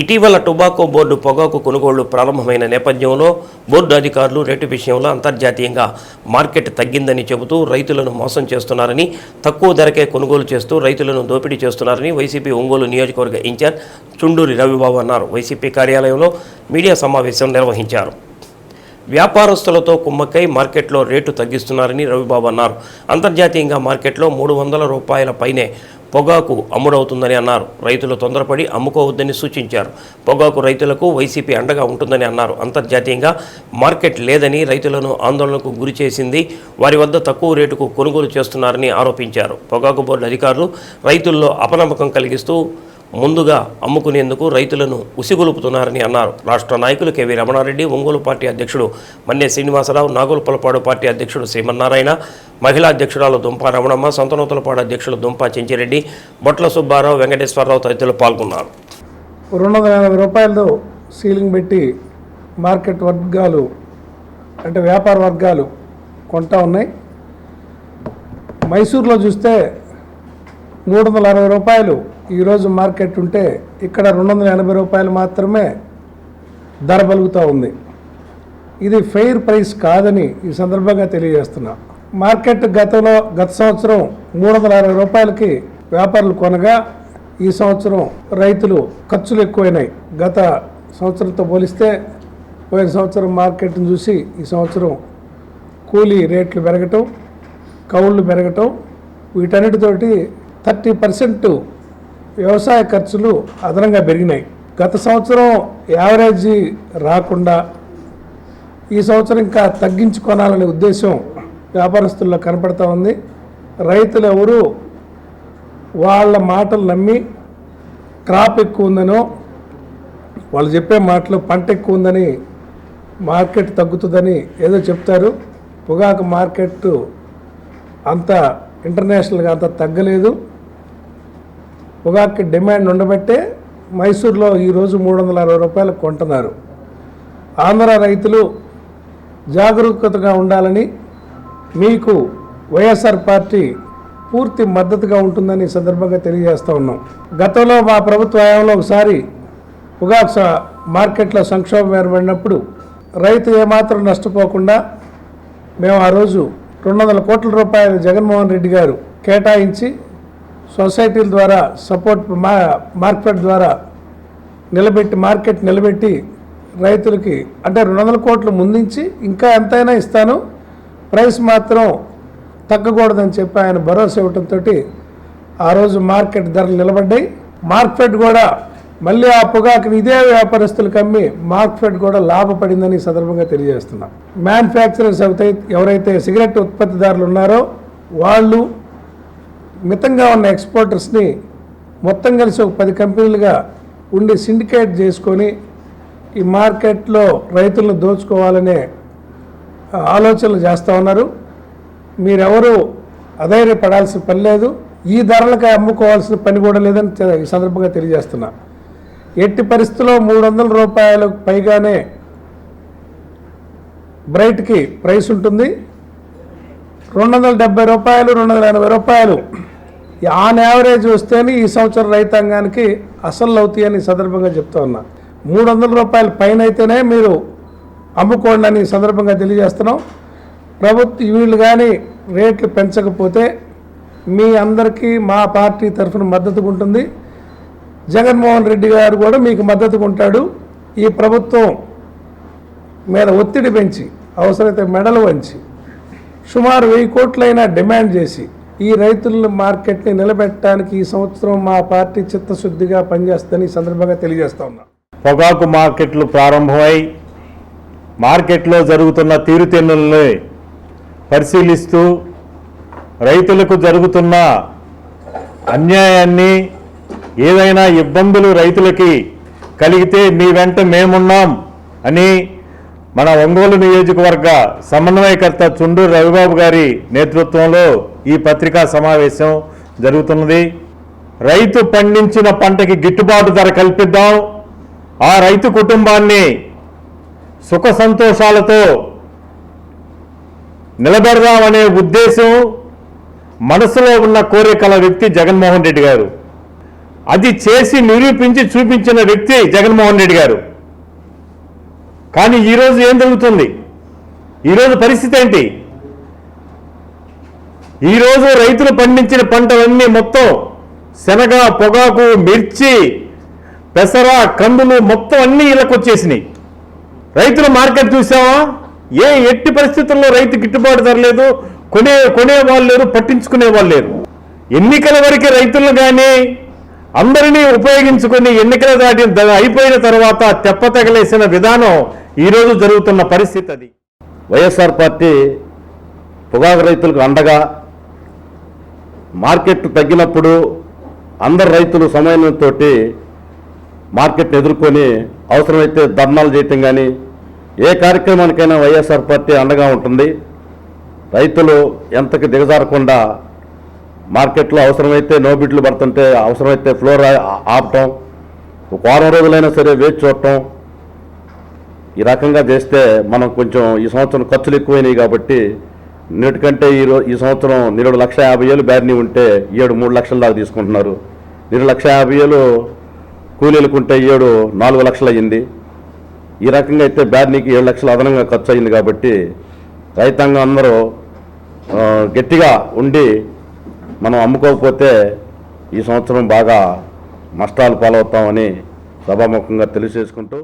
ఇటీవల tobacco board పొగాకు కొనుగోళ్ళు ప్రారంభమైన నేపథ్యంలో బోర్డు అధికారులు రేటు విషయంలో అంతర్జాతీయంగా మార్కెట్ తగ్గిందని చెబుతూ రైతులను మోసం చేస్తున్నారని తక్కువ ధరకే కొనుగోలు చేస్తూ రైతులను దోపిడీ చేస్తున్నారని వైసీపీ ఒంగోలు నియోజకవర్గ ఇన్ఛార్జ్ చుండూరి రవిబాబు అన్నారు. వైసీపీ కార్యాలయంలో మీడియా సమావేశం నిర్వహించారు. వ్యాపారస్తులతో కుమ్మక్కై మార్కెట్లో రేటు తగ్గిస్తున్నారని రవిబాబు అన్నారు. అంతర్జాతీయంగా మార్కెట్లో మూడు వందల రూపాయల పైనే పొగాకు అమ్ముడవుతుందని అన్నారు. రైతులు తొందరపడి అమ్ముకోవద్దని సూచించారు. పొగాకు రైతులకు వైసీపీ అండగా ఉంటుందని అన్నారు. అంతర్జాతీయంగా మార్కెట్ లేదని రైతులను ఆందోళనకు గురి చేసింది వారి వద్ద తక్కువ రేటుకు కొనుగోలు చేస్తున్నారని ఆరోపించారు. పొగాకు బోర్డు అధికారులు రైతుల్లో అపనమ్మకం కలిగిస్తూ ముందుగా అమ్ముకునేందుకు రైతులను ఉసిగొలుపుతున్నారని అన్నారు. రాష్ట్ర నాయకులు కెవి రమణారెడ్డి ఒంగోలు పార్టీ అధ్యక్షుడు మన్నే శ్రీనివాసరావు నాగులపలపాడు పార్టీ అధ్యక్షుడు శ్రీమన్నారాయణ మహిళా అధ్యక్షురాలు దుంపా రమణమ్మ సంతనూతలపాడు అధ్యక్షులు దుంపా చెంచిరెడ్డి బొట్ల సుబ్బారావు వెంకటేశ్వరరావు తదితరులు పాల్గొన్నారు. రెండు వందల ఎనభై రూపాయలతో సీలింగ్ పెట్టి మార్కెట్ వర్గాలు అంటే వ్యాపార వర్గాలు కొంటా ఉన్నాయి. మైసూర్లో చూస్తే మూడు వందల అరవై రూపాయలు ఈరోజు మార్కెట్ ఉంటే ఇక్కడ రెండు వందల ఎనభై రూపాయలు మాత్రమే ధర పలుకుతూ ఉంది. ఇది ఫెయిర్ ప్రైస్ కాదని ఈ సందర్భంగా తెలియజేస్తున్నా. మార్కెట్ గతంలో గత సంవత్సరం మూడు వందల అరవై రూపాయలకి వ్యాపారులు కొనగా ఈ సంవత్సరం రైతులు ఖర్చులు ఎక్కువైనాయి. గత సంవత్సరంతో పోలిస్తే పోయిన సంవత్సరం మార్కెట్ని చూసి ఈ సంవత్సరం కూలీ రేట్లు పెరగటం కౌళ్ళు పెరగటం వీటన్నిటితోటి థర్టీ పర్సెంట్ వ్యవసాయ ఖర్చులు అదనంగా పెరిగినాయి. గత సంవత్సరం యావరేజ్ రాకుండా ఈ సంవత్సరం ఇంకా తగ్గించుకోనాలనే ఉద్దేశం వ్యాపారస్తుల్లో కనపడతా ఉంది. రైతులు ఎవరు వాళ్ళ మాటలు నమ్మి క్రాప్ ఎక్కువ ఉందనో వాళ్ళు చెప్పే మాటలు పంట ఎక్కువ ఉందని మార్కెట్ తగ్గుతుందని ఏదో చెప్తారు. పొగాకు మార్కెట్ అంత ఇంటర్నేషనల్గా అంత తగ్గలేదు. పొగాకు డిమాండ్ ఉండబట్టే మైసూర్లో ఈరోజు మూడు వందల అరవై రూపాయలు కొంటున్నారు. ఆంధ్ర రైతులు జాగరూకతగా ఉండాలని మీకు వైఎస్ఆర్ పార్టీ పూర్తి మద్దతుగా ఉంటుందని ఈ సందర్భంగా తెలియజేస్తూ ఉన్నాం. గతంలో మా ప్రభుత్వ హయాంలో ఒకసారి పొగాకు మార్కెట్లో సంక్షోభం ఏర్పడినప్పుడు రైతు ఏమాత్రం నష్టపోకుండా మేము ఆ రోజు రెండు వందల కోట్ల రూపాయలు జగన్మోహన్ రెడ్డి గారు కేటాయించి సొసైటీల ద్వారా సపోర్ట్ మా మార్కెట్ ద్వారా నిలబెట్టి మార్కెట్ నిలబెట్టి రైతులకి అంటే రెండు వందల కోట్లు ముందించి ఇంకా ఎంతైనా ఇస్తాను. ప్రైస్ మాత్రం తగ్గకూడదని చెప్పి ఆయన భరోసా ఇవ్వడంతో ఆ రోజు మార్కెట్ ధరలు నిలబడ్డాయి. మార్కెట్ కూడా మళ్ళీ ఆ పొగాకుని ఇదే వ్యాపారస్తులు కమ్మి మార్కెట్ కూడా లాభపడిందని సందర్భంగా తెలియజేస్తున్నాం. మ్యానుఫ్యాక్చరర్స్ ఎవరైతే ఎవరైతే సిగరెట్ ఉత్పత్తిదారులు ఉన్నారో వాళ్ళు మితంగా ఉన్న ఎక్స్పోర్టర్స్ని మొత్తం కలిసి ఒక పది కంపెనీలుగా ఉండి సిండికేట్ చేసుకొని ఈ మార్కెట్లో రైతులను దోచుకోవాలనే ఆలోచనలు చేస్తూ ఉన్నారు. మీరెవరు అధైర్యపడాల్సిన పని లేదు. ఈ ధరలకి అమ్ముకోవాల్సిన పని కూడా లేదని ఈ సందర్భంగా తెలియజేస్తున్నా. ఎట్టి పరిస్థితుల్లో మూడు వందల రూపాయలకు పైగానే బ్రైట్కి ప్రైస్ ఉంటుంది. రెండు వందల డెబ్బై రూపాయలు రెండు వందల ఎనభై రూపాయలు ఆన్ యావరేజ్ వస్తేనే ఈ సంవత్సరం రైతాంగానికి అసలు అవుతాయని సందర్భంగా చెప్తా ఉన్నా. మూడు వందల రూపాయల పైన అయితేనే మీరు అమ్ముకోండి అని సందర్భంగా తెలియజేస్తున్నాం. ప్రభుత్వ వీళ్ళు కానీ రేట్లు పెంచకపోతే మీ అందరికీ మా పార్టీ తరఫున మద్దతుగా ఉంటుంది. జగన్మోహన్ రెడ్డి గారు కూడా మీకు మద్దతుగా ఉంటాడు. ఈ ప్రభుత్వం మీద ఒత్తిడి పెంచి అవసరమైతే మెడలు వంచి సుమారు వెయ్యి కోట్లైనా డిమాండ్ చేసి ఈ రైతుల మార్కెట్ని నిలబెట్టడానికి ఈ సంవత్సరం మా పార్టీ చిత్తశుద్ధిగా పనిచేస్తుందని ఈ సందర్భంగా తెలియజేస్తా ఉన్నా. పొగాకు మార్కెట్లు ప్రారంభమై మార్కెట్లో జరుగుతున్న తీరుతెన్నుల్ని పరిశీలిస్తూ రైతులకు జరుగుతున్న అన్యాయాన్ని ఏదైనా ఇబ్బందులు రైతులకి కలిగితే మీ వెంట మేమున్నాం అని మన ఒంగోలు నియోజకవర్గ సమన్వయకర్త చుండూరు రవిబాబు గారి నేతృత్వంలో ఈ పత్రికా సమావేశం జరుగుతున్నది. రైతు పండించిన పంటకి గిట్టుబాటు ధర కల్పిద్దాం. ఆ రైతు కుటుంబాన్ని సుఖ సంతోషాలతో నిలబెడదామనే ఉద్దేశం మనసులో ఉన్న కోరికల వ్యక్తి జగన్మోహన్ రెడ్డి గారు. అది చేసి నిరూపించి చూపించిన వ్యక్తి జగన్మోహన్ రెడ్డి గారు. కానీ ఈరోజు ఏం జరుగుతుంది? ఈరోజు పరిస్థితి ఏంటి? ఈరోజు రైతులు పండించిన పంటలన్నీ మొత్తం శనగ పొగాకు మిర్చి పెసర కందులు మొత్తం అన్నీ ఇళ్ళకు వచ్చేసినాయి. రైతుల మార్కెట్ చూసావా ఏ ఎట్టి పరిస్థితుల్లో రైతు గిట్టుబాటు ధరలేదు కొనే కొనేవాళ్ళు లేరు పట్టించుకునే వాళ్ళు లేరు. ఎన్నికల వరకు రైతులను కానీ అందరినీ ఉపయోగించుకొని ఎన్నికల దాటి అయిపోయిన తర్వాత తెప్ప తగలేసిన విధానం ఈరోజు జరుగుతున్న పరిస్థితి అది. వైఎస్ఆర్ పార్టీ పొగాకు రైతులకు అండగా మార్కెట్ తగ్గినప్పుడు అందరు రైతులు సమన్వయంతో మార్కెట్ ఎదుర్కొని అవసరమైతే ధర్నాలు చేయటం కానీ ఏ కార్యక్రమానికైనా వైఎస్ఆర్ పార్టీ అండగా ఉంటుంది. రైతులు ఎంతకి దిగజారకుండా మార్కెట్లో అవసరమైతే నోబిడ్లు పడుతుంటే అవసరమైతే ఫ్లోర్ ఆపటం ఒక వారం రోజులైనా సరే వేచి చూడటం ఈ రకంగా చేస్తే మనం కొంచెం ఈ సంవత్సరం ఖర్చులు ఎక్కువైనాయి కాబట్టి నిన్నటికంటే ఈ రో ఈ సంవత్సరం నిరుడు లక్ష యాభై వేలు బ్యాడ్ని ఉంటే ఏడు మూడు లక్షల దాకా తీసుకుంటున్నారు. నిరుడు లక్ష యాభై వేలు కూలీలకు ఉంటే ఏడు నాలుగు లక్షలు అయ్యింది. ఈ రకంగా అయితే బ్యాడ్నీకి ఏడు లక్షలు అదనంగా ఖర్చు అయింది కాబట్టి రైతాంగం అందరూ గట్టిగా ఉండి మనం అమ్ముకోకపోతే ఈ సంవత్సరం బాగా నష్టాలు పాలవుతామని సభాముఖంగా తెలియజేసుకుంటూ